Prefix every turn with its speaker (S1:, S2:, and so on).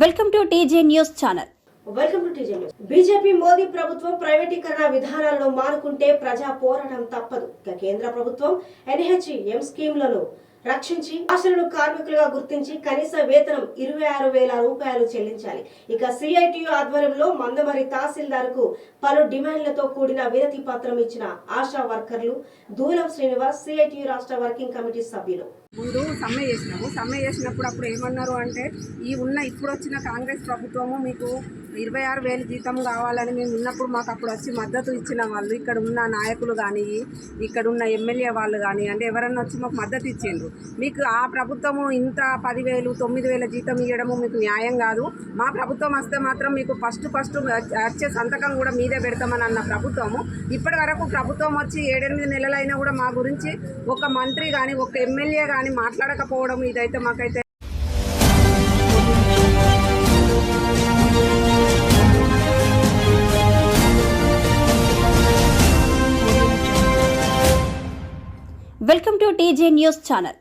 S1: Welcome to TJ news channel.
S2: Welcome to TG news. BJP Modi ప్రభుత్వం ప్రైవేటీకరణ విధానాల్లో మానుకుంటే ప్రజా పోరాటం తప్పదు. ఇక కేంద్ర ప్రభుత్వం ఎన్హెచ్ఎం స్కీమ్లను రక్షించి ఆశలను కార్మికులుగా గుర్తించి కనీస వేతనం ఇరవై ఆరు వేల రూపాయలు చెల్లించాలి. ఇక సిఐటియు ఆధ్వర్యంలో మందమరి తహసీల్దార్కు పలు డిమాండ్లతో కూడిన వినతి పత్రం ఇచ్చిన ఆశా వర్కర్లు దూలం శ్రీనివాస్ సిఐటియు రాష్ట్ర వర్కింగ్ కమిటీ సభ్యులు.
S3: ముందు సమ్మె చేసినాము. సమ్మె చేసినప్పుడు అప్పుడు ఏమన్నారు అంటే ఈ ఉన్న ఇప్పుడు వచ్చిన కాంగ్రెస్ ప్రభుత్వము మీకు ఇరవై ఆరు వేలు జీతం కావాలని మేము ఉన్నప్పుడు మాకు అప్పుడు వచ్చి మద్దతు ఇచ్చిన వాళ్ళు ఇక్కడ ఉన్న నాయకులు కానీ ఇక్కడ ఉన్న ఎమ్మెల్యే వాళ్ళు కానీ అంటే ఎవరన్నా వచ్చి మాకు మద్దతు ఇచ్చిండ్రు. మీకు ఆ ప్రభుత్వము ఇంత పదివేలు తొమ్మిది వేల జీతం ఇవ్వడము మీకు న్యాయం కాదు. మా ప్రభుత్వం వస్తే మాత్రం మీకు ఫస్ట్ ఫస్ట్ వచ్చే సంతకం కూడా మీదే పెడతామని అన్న ప్రభుత్వము. ఇప్పటి వరకు ప్రభుత్వం వచ్చి ఏడెనిమిది నెలలైనా కూడా మా గురించి ఒక మంత్రి కానీ ఒక ఎమ్మెల్యే కానీ మాట్లాడకపోవడం ఇదైతే మాకైతే
S1: welcome to TJ news channel